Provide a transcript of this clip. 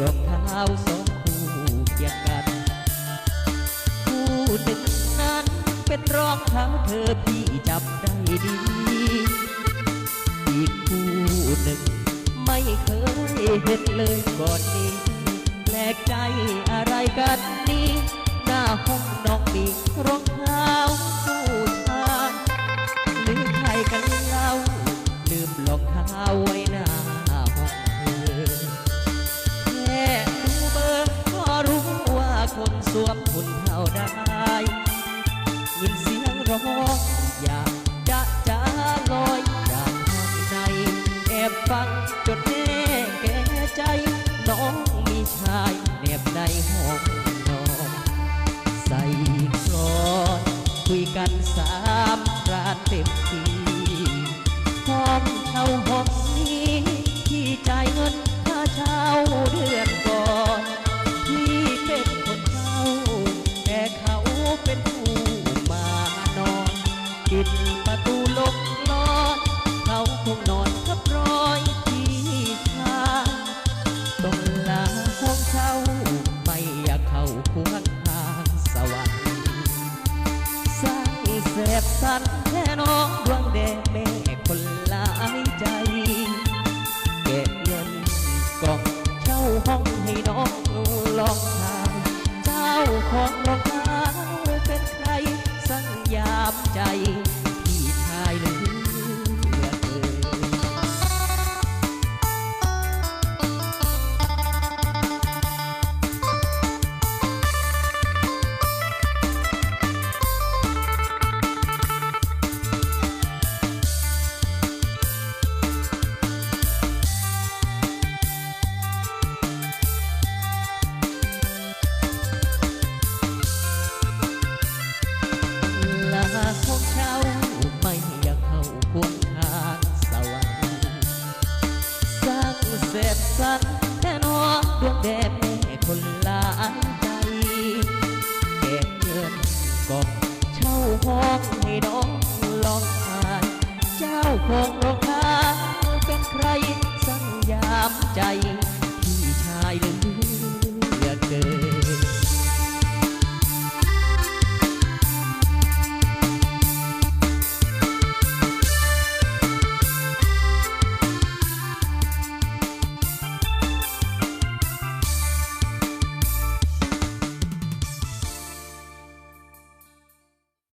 รองเท้าสองคู่เกี่ยงกัน คู่หนึ่งนั้นเป็นรองเท้าเธอพี่จำได้ดี อีกคู่หนึ่งไม่เคยเห็นเลยก่อนนี้แปลกใจอะไรกันนี้ หน้าห้องน้องมีรองเท้าคู่ วมคุณเท่าได้ยินเสียงร้องอยากจะจะลอยจากข้างในแอบฟังจนแน่แก่ใจ น้องมีชายแนบในห้องนอนใส่กลอนคุยกันสามรานเต็มที ปิดประตูลงลอดเขาคงนอนกับรอยที่ชายต้องลาห้องเช่าไม่อยากเข้าควงทางสวรรค์สร้างแสบสันแค่น้องดวงแดงแม่คนหลายใจเก็บเงินก่องเช่าห้องให้น้องลอง ใจ แดบแค่คนลายใจแก่เงินก็เช่าห้องให้น้องลองทานเจ้าของโรงงานเป็นใครสั่งยามใจ